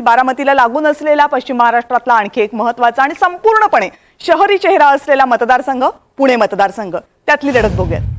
बारामतीला लागून असलेला पश्चिम महाराष्ट्रातला आणखी एक महत्त्वाचा आणि संपूर्णपणे शहरी चेहरा असलेला मतदारसंघ पुणे मतदारसंघ. त्यातली लढत बघूयात.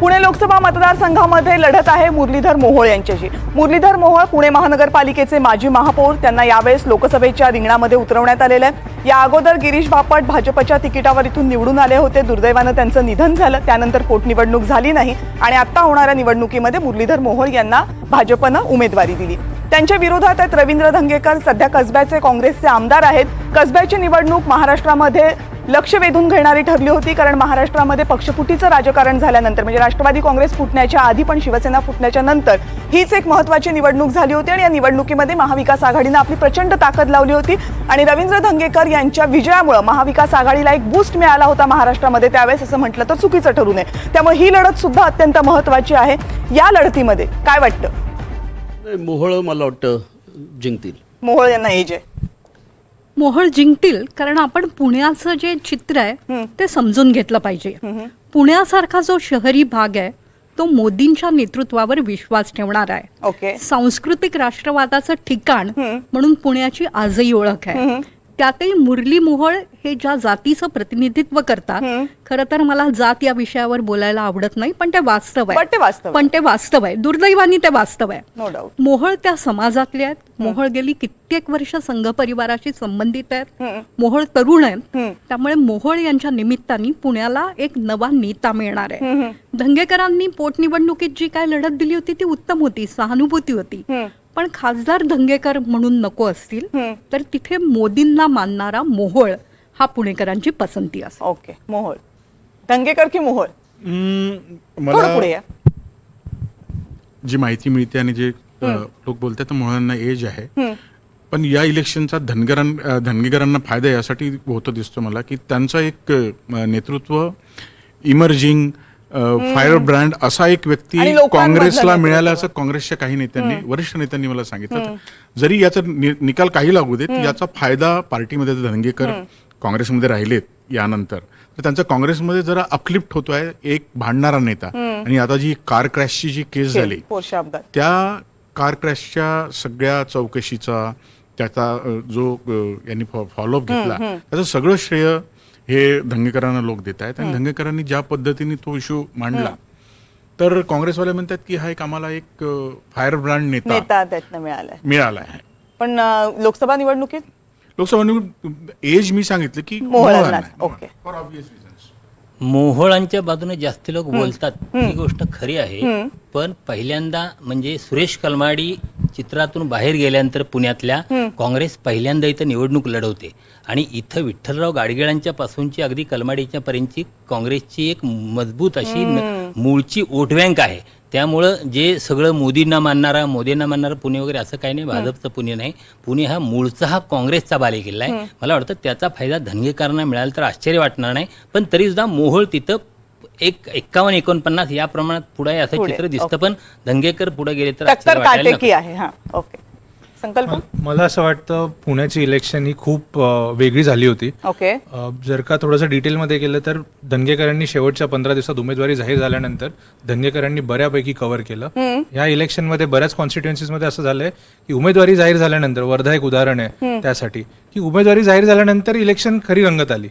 पुणे लोकसभा मतदारसंघामध्ये लढत आहे मुरलीधर मोहोळ यांच्याशी. मुरलीधर मोहोळ पुणे महानगरपालिकेचे माजी महापौर. त्यांना यावेळेस लोकसभेच्या रिंगणामध्ये उतरवण्यात आलेलं आहे. या अगोदर गिरीश बापट भाजपच्या तिकिटावर इथून निवडून आले होते. दुर्दैवानं त्यांचं निधन झालं. त्यानंतर पोटनिवडणूक झाली नाही आणि आता होणाऱ्या निवडणुकीमध्ये मुरलीधर मोहोळ यांना भाजपनं उमेदवारी दिली. त्यांच्या विरोधात आहेत रवींद्र धंगेकर सध्या कसब्याचे काँग्रेसचे आमदार आहेत. कसब्याची निवडणूक महाराष्ट्रामध्ये लक्ष वेधून घेणारी ठरली होती कारण महाराष्ट्रामध्ये पक्षफुटीचं राजकारण झाल्यानंतर म्हणजे राष्ट्रवादी काँग्रेस फुटण्याच्या आधी पण शिवसेना फुटण्याच्या नंतर हीच एक महत्वाची निवडणूक झाली होती आणि या निवडणुकीमध्ये महाविकास आघाडीनं आपली प्रचंड ताकद लावली होती आणि रवींद्र धंगेकर यांच्या विजयामुळे महाविकास आघाडीला एक बूस्ट मिळाला होता महाराष्ट्रामध्ये त्यावेळेस असं म्हटलं तर चुकीचं ठरू नये. त्यामुळे ही लढत सुद्धा अत्यंत महत्वाची आहे. या लढतीमध्ये काय वाटतं? मोहोळ मला वाटतं जिंकतील. मोहोळ यांना एज आहे मोहोळ जिंकतील कारण आपण पुण्याचं जे चित्र आहे ते समजून घेतलं पाहिजे. पुण्यासारखा जो शहरी भाग आहे तो मोदींच्या नेतृत्वावर विश्वास ठेवणार आहे. ओके. सांस्कृतिक राष्ट्रवादाचं ठिकाण म्हणून पुण्याची आजही ओळख आहे. त्यातही मुरली मोहोळ हे ज्या जातीचं प्रतिनिधित्व करतात खरं तर मला जात या विषयावर बोलायला आवडत नाही पण ते वास्तव पण ते वास्तव आहे. पण ते वास्तव आहे. दुर्दैवानी ते वास्तव आहे. मोहोळ त्या समाजातले आहेत. मोहोळ गेली कित्येक वर्ष संघ परिवाराशी संबंधित आहेत. मोहोळ तरुण आहेत. त्यामुळे मोहोळ यांच्या निमित्ताने पुण्याला एक नवा नेता मिळणार आहे. धंगेकरांनी पोटनिवडणुकीत जी काय लढत दिली होती ती उत्तम होती सहानुभूती होती. पण खासदार धंगेकर म्हणून नको असतील तर तिथे मोदींना मानणारा मोहोळ हा पुणेकरांची पसंती असेल. ओके मोहोळ. धंगेकर की मोहोळ? पुढे मला या. जी माहिती मिळते आणि जे लोक बोलतात तर मुलांना एज आहे. पण या इलेक्शनचा धनगरां धनगेकरांना फायदा यासाठी होतो दिसतो मला की त्यांचं एक नेतृत्व इमर्जिंग फायर ब्रँड असा एक व्यक्ती काँग्रेसला नेतृत्व. मिळाला असं काँग्रेसच्या काही नेत्यांनी वरिष्ठ नेत्यांनी मला सांगितलं जरी याचा निकाल काही लागू देत याचा फायदा पार्टीमध्ये धनगेकर काँग्रेसमध्ये राहिलेत यानंतर तर त्यांचा काँग्रेसमध्ये जरा अपलिफ्ट होतोय एक भांडणारा नेता. आणि आता जी कार क्रॅशची जी केस झाली त्या कार क्रॅशच्या सगळ्या चौकशीचा त्याचा जो यांनी फॉलोअप घेतला त्याचं सगळं श्रेय हे धंगेकरांना लोक देत आहेत आणि धंगेकरांनी ज्या पद्धतीने तो इश्यू मांडला तर काँग्रेसवाले म्हणतात की हा एक आम्हाला एक फायर ब्रँड नेता नेता त्यातनं मिळालाय. मिळाला आहे पण लोकसभा निवडणुकीत? लोकसभा निवडणूक एज मी सांगितलं की. ओके. मोहोळांच्या बाजूने जास्त लोक बोलतात. ही गोष्ट खरी आहे. पण पहिल्यांदा म्हणजे सुरेश कलमाडी चित्रातून बाहेर गेल्यानंतर पुण्यातल्या काँग्रेस पहिल्यांदा इथं निवडणूक लढवते. आणि इथं विठ्ठलराव गाडगिळांच्या पासूनची अगदी कलमाडीच्या पर्यंतची काँग्रेसची एक मजबूत अशी मूळची वोट बँक आहे. त्यामुळं जे सगळं मोदींना मानणारा मोदींना मानणारा पुणे वगैरे असं काही नाही भाजपचं पुणे नाही. पुणे हा मूळचा हा काँग्रेसचा बालेकिल्ला आहे. मला वाटतं त्याचा फायदा धनगेकरांना मिळाला तर आश्चर्य वाटणार नाही. पण तरी सुद्धा मोहोळ तिथं एक एक्कावन्न एकोणपन्नास या प्रमाणात पुढे असं चित्र दिसतं. पण धंगेकर पुढे गेले तर टक्कर आश्चर्य वाटायला काटेकी नको. आहे हा ओके. संकल्प? मला असं वाटतं पुण्याची इलेक्शन ही खूप अ, वेगळी झाली होती. ओके. अ, जर का थोडंसं डिटेलमध्ये गेलं तर धंगेकरांनी शेवटच्या पंधरा दिवसात उमेदवारी जाहीर झाल्यानंतर धंगेकरांनी बऱ्यापैकी कव्हर केलं. या इलेक्शनमध्ये बऱ्याच कॉन्स्टिट्युएन्सीमध्ये असं झालंय की उमेदवारी जाहीर झाल्यानंतर वर्धा एक उदाहरण आहे त्यासाठी की उमेदवारी जाहीर झाल्यानंतर इलेक्शन खरी रंगत आली.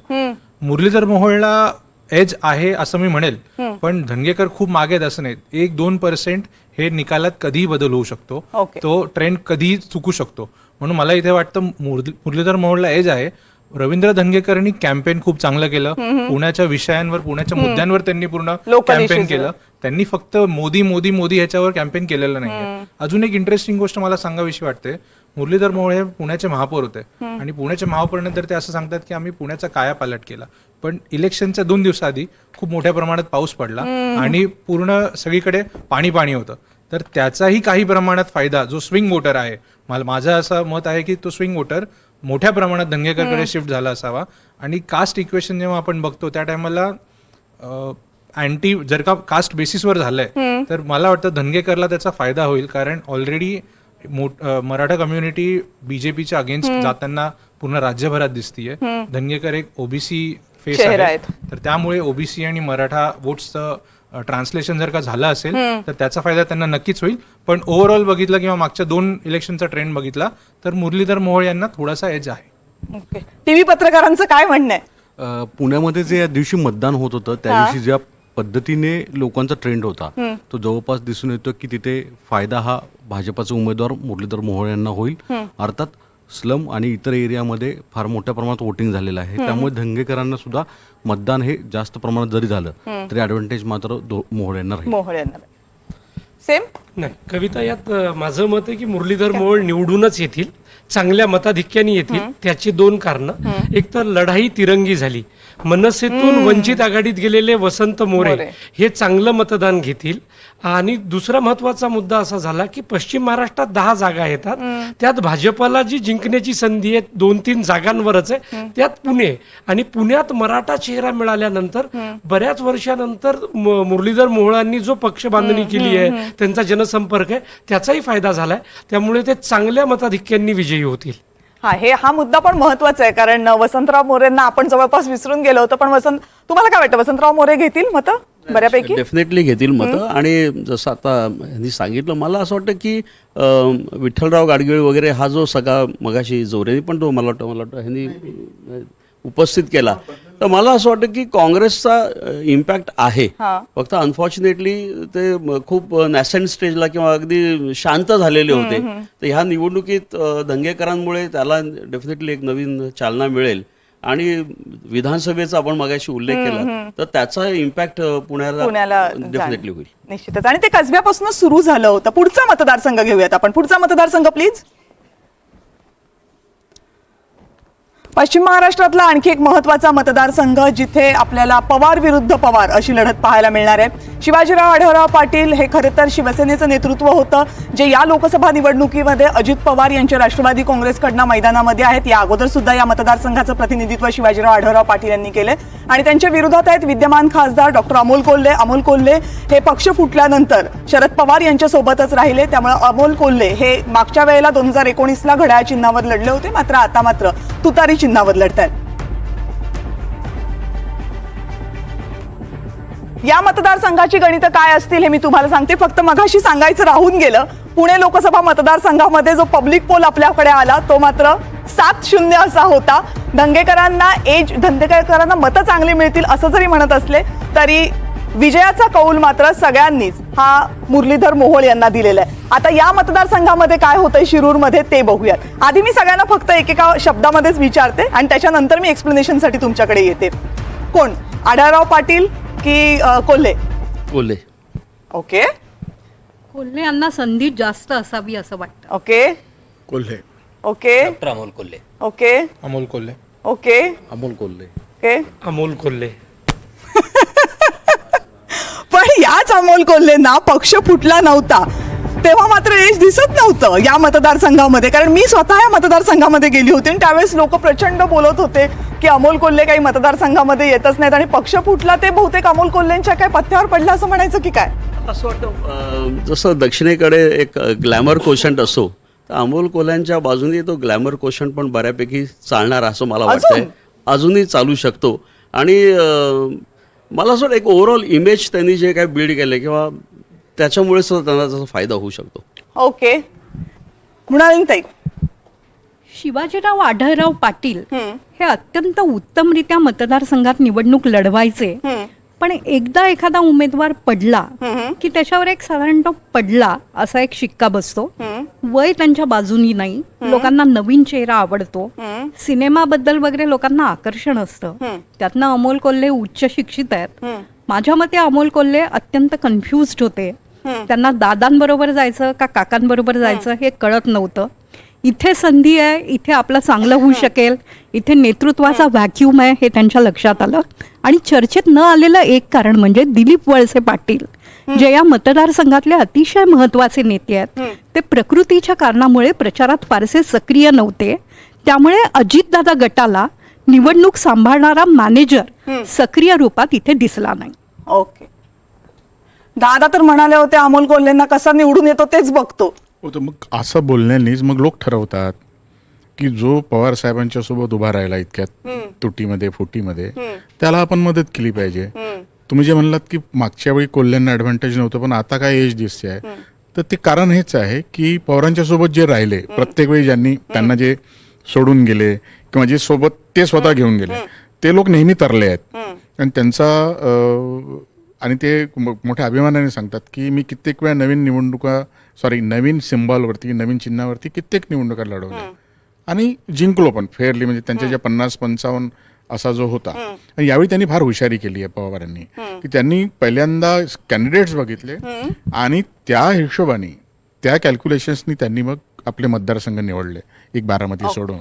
मुरलीधर मोहोळला एज आहे असं मी म्हणेल. पण धंगेकर खूप मागे आहेत असं नाही. एक दोन पर्सेंट हे निकालात कधीही बदल होऊ शकतो. तो ट्रेंड कधीही चुकू शकतो. म्हणून मला इथे वाटतं मुरली- मुरलीधर मोहोळला एज आहे. रवींद्र धंगेकरांनी कॅम्पेन खूप चांगलं केलं. पुण्याच्या विषयांवर पुण्याच्या मुद्द्यांवर त्यांनी पूर्ण कॅम्पेन केलं. त्यांनी फक्त मोदी मोदी मोदी ह्याच्यावर कॅम्पेन केलेलं नाहीये. अजून एक इंटरेस्टिंग गोष्ट मला सांगावीशी वाटते. मुरलीधर मोहोळ हे पुण्याचे महापौर होते. आणि पुण्याचे महापौर नंतर ते असं सांगतात की आम्ही पुण्याचा कायापालट केला. पण इलेक्शनच्या दोन दिवसाआधी खूप मोठ्या प्रमाणात पाऊस पडला आणि पूर्ण सगळीकडे पाणी पाणी होतं. तर त्याचाही काही प्रमाणात फायदा जो स्विंग वोटर आहे मला माझं असं मत आहे की तो स्विंग वोटर मोठ्या प्रमाणात दंगेकरकडे शिफ्ट झाला असावा. आणि कास्ट इक्वेशन जेव्हा आपण बघतो त्या टायमाला अँटी जर का कास्ट बेसिसवर झालंय तर मला वाटतं धनगेकरला त्याचा फायदा होईल. कारण ऑलरेडी मराठा कम्युनिटी बीजेपीच्या अगेन्स्ट जाताना पूर्ण राज्यभरात दिसतीये. धनगेकर एक ओबीसी फेस आहे. तर त्यामुळे ओबीसी आणि मराठा वोट्सचं ट्रान्सलेशन जर का झालं असेल तर त्याचा फायदा त्यांना नक्कीच होईल. पण ओव्हरऑल बघितलं किंवा मागच्या दोन इलेक्शनचा ट्रेंड बघितला तर मुरलीधर मोहोळ यांना थोडासा एज आहे. ओके. टीव्ही पत्रकारांचं काय म्हणणं आहे? पुण्यामध्ये जे या दिवशी मतदान होत होतं त्या दिवशी ज्या पद्धतीने लोकांचा ट्रेंड होता तो जवळपास दिसून येतो की तिथे फायदा हा भाजपाचे उमेदवार मुरलीधर मोहोळ यांना होईल. अर्थात स्लम आणि इतर एरियामध्ये फार मोठ्या प्रमाणात वोटिंग झालेलं आहे. त्यामुळे धंगेकरांना सुद्धा मतदान हे जास्त प्रमाणात जरी झालं तरी ॲडव्हान्टेज मात्र मोहोळ यांना राहील. मोहोळ यांना सेम? नाही कविता यात माझं मत आहे की मुरलीधर मोहोळ निवडूनच येतील चांगल्या मताधिक्याने येतील त्याची दोन कारण. एक तर लढाई तिरंगी झाली. मनसेतून वंचित आघाडीत गेलेले वसंत मोरे. हे चांगलं मतदान घेतील. आणि दुसरा महत्त्वाचा मुद्दा असा झाला की पश्चिम महाराष्ट्रात दहा जागा येतात. त्यात भाजपला जी जिंकण्याची संधी आहे दोन तीन जागांवरच आहे. त्यात पुणे आणि पुण्यात मराठा चेहरा मिळाल्यानंतर बऱ्याच वर्षानंतर मुरलीधर मोहोळांनी जो पक्ष बांधणी केली आहे त्यांचा जनसंपर्क आहे त्याचाही फायदा झालाय. त्यामुळे ते चांगल्या मताधिक्यांनी विजयी होतील. हा हे हा मुद्दा पण महत्त्वाचा आहे कारण वसंतराव मोरेंना आपण जवळपास विसरून गेलो होतो पण वसंत तुम्हाला काय वाटतं वसंतराव मोरे घेतील मतं बऱ्यापैकी? डेफिनेटली घेतील मतं आणि जसं आता यांनी सांगितलं मला असं वाटतं की विठ्ठलराव गाडगिळ वगैरे हा जो सगळा मगाशी जोरेने पण तो मला वाटतं मला वाटतं ह्यांनी उपस्थित केला. तर मला असं वाटतं की काँग्रेसचा इम्पॅक्ट आहे. फक्त अनफॉर्च्युनेटली ते खूप नॅसेंट स्टेजला किंवा अगदी शांत झालेले होते. तर ह्या निवडणुकीत दंगेकरांमुळे त्याला डेफिनेटली एक नवीन चालना मिळेल. आणि विधानसभेचा आपण मगाशी उल्लेख केला तर त्याचा इम्पॅक्ट पुण्याला डेफिनेटली होईल. निश्चितच. आणि ते कसब्यापासूनच सुरू झालं होतं. पुढचा मतदारसंघ घेऊयात आपण. पुढचा मतदारसंघ प्लीज पश्चिम महाराष्ट्रातला आणखी एक महत्त्वाचा मतदारसंघ जिथे आपल्याला पवार विरुद्ध पवार अशी लढत पाहायला मिळणार आहे. शिवाजीराव आढळराव पाटील हे खरं तर शिवसेनेचं नेतृत्व होतं जे या लोकसभा निवडणुकीमध्ये अजित पवार यांच्या राष्ट्रवादी काँग्रेसकडनं मैदानामध्ये आहेत. या अगोदर सुद्धा या मतदारसंघाचं प्रतिनिधित्व शिवाजीराव आढळराव पाटील यांनी केले आणि त्यांच्या विरोधात आहेत विद्यमान खासदार डॉक्टर अमोल कोल्हे. अमोल कोल्हे हे पक्ष फुटल्यानंतर शरद पवार यांच्यासोबतच राहिले. त्यामुळे अमोल कोल्हे हे मागच्या वेळेला दोन हजार एकोणीसला घड्याळ चिन्हावर लढले होते. मात्र आता मात्र तुतारी चिन्हावर लढतायत. या मतदारसंघाची गणितं काय असतील हे मी तुम्हाला सांगते. फक्त मघाशी सांगायचं राहून गेलं. पुणे लोकसभा मतदारसंघामध्ये जो पब्लिक पोल आपल्याकडे आला तो मात्र सात शून्य असा होता. दंगेकरांना एज धंदेकरांना मतं चांगली मिळतील असं जरी म्हणत असले तरी विजयाचा कौल मात्र सगळ्यांनीच हा मुरलीधर मोहोळ यांना दिलेला आहे. आता या मतदारसंघामध्ये काय होतंय शिरूरमध्ये ते बघूयात. आधी मी सगळ्यांना फक्त एकेका शब्दामध्येच विचारते आणि त्याच्यानंतर मी एक्सप्लेनेशनसाठी तुमच्याकडे येते. कोण? आढळराव पाटील की कोल्हे? बोलले ओके. कोल्हे यांना संधी जास्त असावी असं वाटतं. Okay. Kolhe. Okay. Doctor Amol Kolhe. Okay. Amol Kolhe. Okay. Amol Kolhe. Okay. Amol Kolhe. पण याच अमोल कोल्हेंना पक्ष फुटला नव्हता. तेव्हा मात्र यश दिसत नव्हतं या मतदारसंघामध्ये. कारण मी स्वतः या मतदारसंघामध्ये गेली होती आणि त्यावेळेस लोक प्रचंड बोलत होते की अमोल कोल्हे काही मतदारसंघामध्ये येतच नाहीत आणि पक्ष फुटला ते बहुतेक अमोल कोल्हेंच्या काय पथ्यावर पडलं असं म्हणायचं की काय? असं वाटतं जसं दक्षिणेकडे एक ग्लॅमर कोशंट असो तर अमोल कोल्ह्यांच्या बाजूने तो ग्लॅमर कोशंट पण बऱ्यापैकी चालणार असं मला वाटतंय. अजून? अजूनही चालू शकतो. आणि मला असं एक ओव्हरऑल इमेज त्यांनी जे काय बिल्ड केलं किंवा त्याच्यामुळे सुद्धा त्यांना त्याचा फायदा होऊ शकतो. ओके. मृणालिनी ताई. शिवाजीराव आढळराव पाटील हे अत्यंत उत्तमरित्या मतदारसंघात निवडणूक लढवायचे. पण एकदा एखादा उमेदवार पडला की त्याच्यावर एक साधारण तो पडला असा एक शिक्का बसतो. वय त्यांच्या बाजूनी नाही. लोकांना नवीन चेहरा आवडतो. सिनेमाबद्दल वगैरे लोकांना आकर्षण असतं. त्यातनं अमोल कोल्हे उच्च शिक्षित आहेत. माझ्या मते अमोल कोल्हे अत्यंत कन्फ्युज्ड होते. त्यांना दादांबरोबर जायचं का काकांबरोबर जायचं हे कळत नव्हतं. इथे संधी आहे इथे आपलं चांगलं होऊ शकेल इथे नेतृत्वाचा व्हॅक्यूम आहे हे त्यांच्या लक्षात आलं. आणि चर्चेत न आलेलं एक कारण म्हणजे दिलीप वळसे पाटील जे या मतदारसंघातले अतिशय महत्त्वाचे नेते आहेत. ते प्रकृतीच्या कारणामुळे प्रचारात फारसे सक्रिय नव्हते. त्यामुळे अजितदादा गटाला निवडणूक सांभाळणारा मॅनेजर सक्रिय रूपात इथे दिसला नाही. ओके. दादा तर म्हणाले होते अमोल कोल्हेंना कसा निवडून येतो तेच बघतो. हो मग असं बोलण्यानेच मग लोक ठरवतात. की जो पवार साहेबांच्या सोबत उभा राहिला इतक्यात तुटीमध्ये फुटीमध्ये त्याला आपण मदत केली पाहिजे. तुम्ही जे म्हणलात की मागच्या वेळी कोल्ह्यांना ऍडव्हान्टेज नव्हतं पण आता काय एज दिसते आहे तर ते कारण हेच आहे की पवारांच्या सोबत जे राहिले प्रत्येक वेळी ज्यांनी त्यांना जे सोडून गेले किंवा जे सोबत ते स्वतः घेऊन गेले ते लोक नेहमी तरले आहेत. आणि त्यांचा आणि ते मोठ्या अभिमानाने सांगतात की मी कित्येक वेळा नवीन निवडणुका सॉरी नवीन सिम्बॉलवरती नवीन चिन्हावरती कित्येक निवडणुका लढवल्या. आणि जिंकलो पण फेअरली म्हणजे त्यांच्या ज्या पन्नास पंचावन्न असा जो होता. आणि यावेळी त्यांनी फार हुशारी केली आहे पवारांनी की त्यांनी पहिल्यांदा कॅन्डिडेट्स बघितले आणि त्या हिशोबाने त्या कॅल्क्युलेशन्सनी त्यांनी मग आपले मतदारसंघ निवडले एक बारामती सोडून.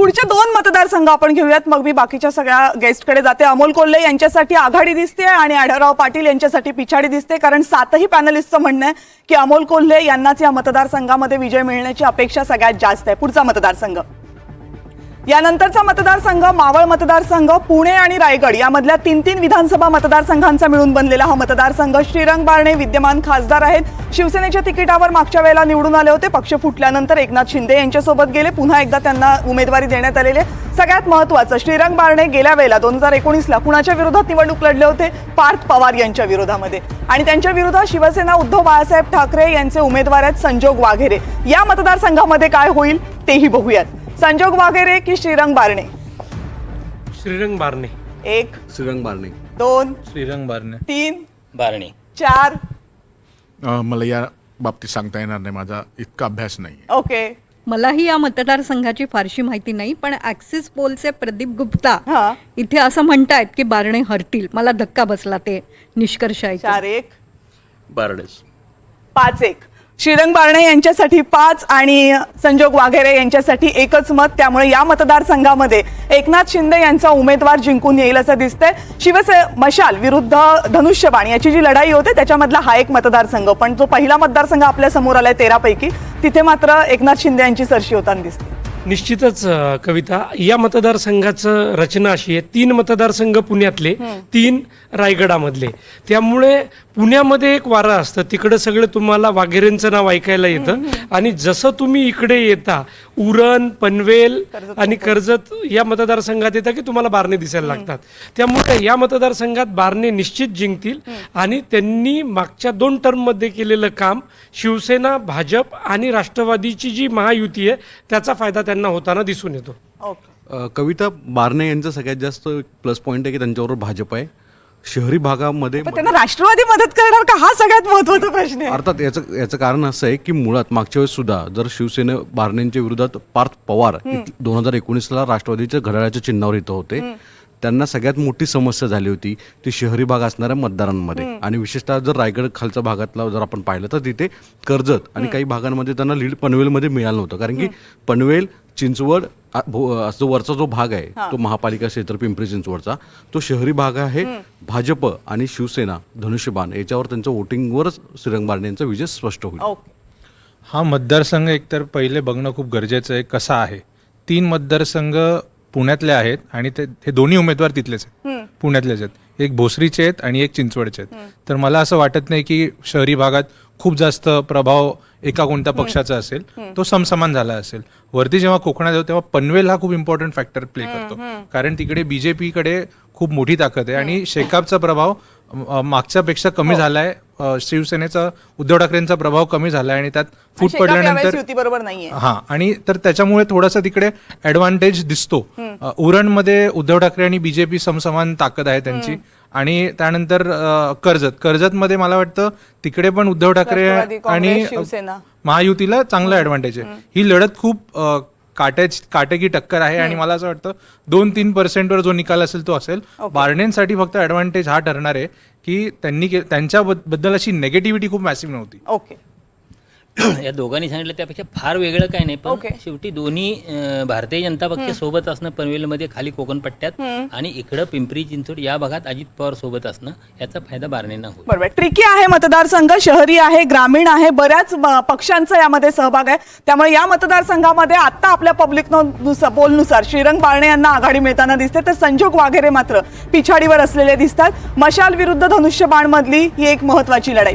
पुढचे दोन मतदारसंघ आपण घेऊयात. मग मी बाकीच्या सगळ्या गेस्टकडे जाते. अमोल कोल्हे यांच्यासाठी आघाडी दिसते आणि आढळराव पाटील यांच्यासाठी पिछाडी दिसते. कारण सातही पॅनलिस्टचं म्हणणं आहे की अमोल कोल्हे यांनाच या मतदारसंघामध्ये विजय मिळण्याची अपेक्षा सगळ्यात जास्त आहे. पुढचा मतदारसंघ. यानंतरचा मतदारसंघ मावळ मतदारसंघ पुणे आणि रायगड यामधल्या तीन तीन विधानसभा मतदारसंघांचा मिळून बनलेला हा मतदारसंघ श्रीरंग बारणे विद्यमान खासदार आहेत. शिवसेनेच्या तिकिटावर मागच्या वेळेला निवडून आले होते. पक्ष फुटल्यानंतर एकनाथ शिंदे यांच्यासोबत गेले. पुन्हा एकदा त्यांना उमेदवारी देण्यात आलेली सगळ्यात महत्वाचं श्रीरंग बारणे गेल्या वेळेला दोन हजार एकोणीसला कुणाच्या विरोधात निवडणूक लढले होते? पार्थ पवार यांच्या विरोधामध्ये. आणि त्यांच्या विरोधात शिवसेना उद्धव बाळासाहेब ठाकरे यांचे उमेदवार आहेत संजोग वाघेरे. या मतदारसंघामध्ये काय होईल? तेही बघूयात. संजोग वाघेरे की श्रीरंग बारणे? श्रीरंग बारणे. एक श्रीरंग बारणे. दोन श्रीरंग बारणे. तीन बारणे. चार. अं, मला या बाबतीत सांगता येणार नाही. माझा इतका अभ्यास नाही ओके. मलाही या मतदारसंघाची फारशी माहिती नाही पण ऍक्सिस पोलचे प्रदीप गुप्ता हा. इथे असं म्हणतायत की बारणे हरतील. मला धक्का बसला ते निष्कर्ष ऐकून. चार एक. बारडेस पाच एक. श्रीरंग बारणे यांच्यासाठी पाच आणि संजोग वाघेरे यांच्यासाठी एकच मत. त्यामुळे या मतदारसंघामध्ये एकनाथ शिंदे यांचा उमेदवार जिंकून येईल असं दिसतंय. शिवसे मशाल विरुद्ध धनुष्यबाण याची जी लढाई होते त्याच्यामधला हा एक मतदारसंघ. पण जो पहिला मतदारसंघ आपल्यासमोर आलाय तेरा पैकी तिथे मात्र एकनाथ शिंदे यांची सरशी होताना दिसते. निश्चितच कविता या मतदारसंघाचं रचना अशी आहे. तीन मतदारसंघ पुण्यातले तीन रायगडामधले. त्यामुळे पुण्यामध्ये एक वारं असतं. तिकडं सगळं तुम्हाला वाघेरेंचं नाव ऐकायला येतं. आणि जसं तुम्ही इकडे येता उरण पनवेल आणि कर्जत या मतदारसंघात येता की तुम्हाला बारणे दिसायला लागतात. त्यामुळे या मतदारसंघात बारणे निश्चित जिंकतील आणि त्यांनी मागच्या दोन टर्ममध्ये केलेलं काम शिवसेना भाजप आणि राष्ट्रवादीची जी महायुती आहे त्याचा फायदा त्यांना होताना दिसून येतो. कविता बारणे यांचं सगळ्यात जास्त प्लस पॉईंट आहे की त्यांच्याबरोबर भाजप आहे. शहरी भागामध्ये पण त्यांना राष्ट्रवादी मदत करणार का? हा सगळ्यात महत्त्वाचा प्रश्न आहे. अर्थात याचं याचं कारण असं आहे की मुळात मागच्या वेळेस सुद्धा जर शिवसेने बारणेंच्या विरोधात पार्थ पवार दोन हजार एकोणीसला राष्ट्रवादीच्या घड्याळाच्या चिन्हावर इथं होते. त्यांना सगळ्यात मोठी समस्या झाली होती ती शहरी भाग असणाऱ्या मतदारांमध्ये. आणि विशेषतः जर रायगड खालच्या भागातला जर आपण पाहिलं तर तिथे कर्जत आणि काही भागांमध्ये त्यांना लीड पनवेलमध्ये मिळालं नव्हतं. कारण की पनवेल चिंचवड जो वरचा जो भाग आहे तो महापालिका क्षेत्र पिंपरी चिंचवडचा तो शहरी भाग आहे. भाजप आणि शिवसेना धनुष्यबाण याच्यावर त्यांच्या वोटिंगवरच श्रीरंग बारणे यांचा विजय स्पष्ट होईल. हा मतदारसंघ एकतर पहिले बघणं खूप गरजेचं आहे कसा आहे. तीन मतदारसंघ पुण्यातले आहेत आणि ते हे दोन्ही उमेदवार तिथलेच आहेत. पुण्यातलेच आहेत. एक भोसरीचे आहेत आणि एक चिंचवडचे आहेत. तर मला असं वाटत नाही की शहरी भागात खूप जास्त प्रभाव एका कोणत्या पक्षाचा असेल तो समसमान झाला असेल. वरती जेव्हा कोकणात येतो तेव्हा पनवेल हा खूप इम्पॉर्टंट फॅक्टर प्ले करतो. कारण तिकडे बीजेपीकडे खूप मोठी ताकद आहे आणि शेकापचा प्रभाव मागच्यापेक्षा कमी झालाय. अ, शिवसेनेचा उद्धव ठाकरेंचा प्रभाव कमी झालाय आणि त्यात फूट पडल्यानंतर नाहीये. हा आणि तर त्याच्यामुळे थोडासा तिकडे ऍडव्हान्टेज दिसतो. उरणमध्ये उद्धव ठाकरे आणि बीजेपी समसमान ताकद आहे त्यांची. आणि त्यानंतर अ, कर्जत. कर्जतमध्ये मला वाटतं तिकडे पण उद्धव ठाकरे आणि शिवसेना. महायुतीला चांगला ऍडव्हान्टेज आहे. ही लढत खूप काट्याची काटेकी टक्कर आहे आणि मला असं वाटतं दोन तीन पर्सेंटवर जो निकाल असेल तो असेल. बारणेंसाठी फक्त ऍडव्हान्टेज हा ठरणार आहे की त्यांनी त्यांच्याबद्दल अशी नेगेटिव्हिटी खूप मॅसिव्ह नव्हती. ओके. या दोघांनी सांगितलं त्यापेक्षा फार वेगळं काय नाही पण ओके. शेवटी दोन्ही अं, भारतीय जनता पक्ष सोबत असणं पनवेलमध्ये खाली कोकण पट्ट्यात आणि इकडं पिंपरी चिंचवड या भागात अजित पवार सोबत असणं याचा फायदा बारणेंना होईल. बरोबर. ट्रिकी आहे मतदारसंघ शहरी आहे ग्रामीण आहे बऱ्याच पक्षांचा यामध्ये सहभाग आहे. त्यामुळे या मतदारसंघामध्ये आता आपल्या पब्लिक पोलनुसार श्रीरंग बारणे यांना आघाडी मिळताना दिसते तर संजोग वाघेरे मात्र पिछाडीवर असलेले दिसतात. मशाल विरुद्ध धनुष्यबाण मधली ही एक महत्वाची लढाई.